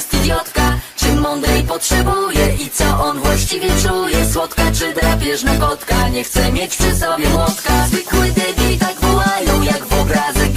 jest idiotka? Czy mądrej potrzebuje? I co on właściwie czuje? Słodka czy drapieżna kotka, nie chce mieć przy sobie młotka. Zwykły debil tak wołają jak w obrazek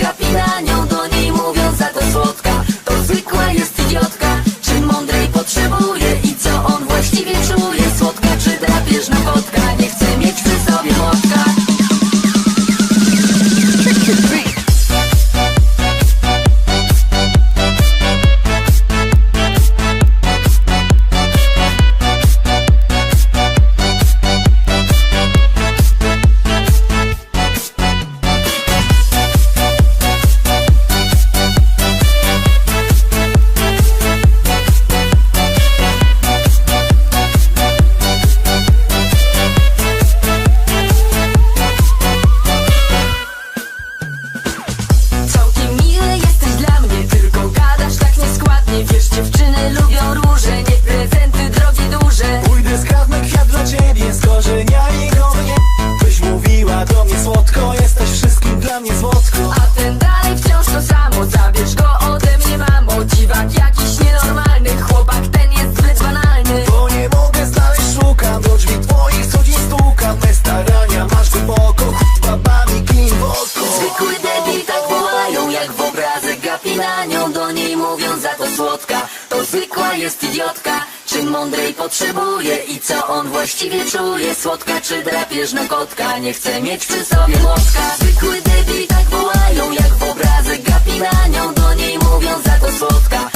zwykła jest idiotka. Czym mądrej potrzebuje I co on właściwie czuje? Słodka czy drapieżna kotka? Nie chce mieć przy sobie młotka. Zwykły debil tak wołają Jak w obrazek gapi na nią Do niej mówią za to słodka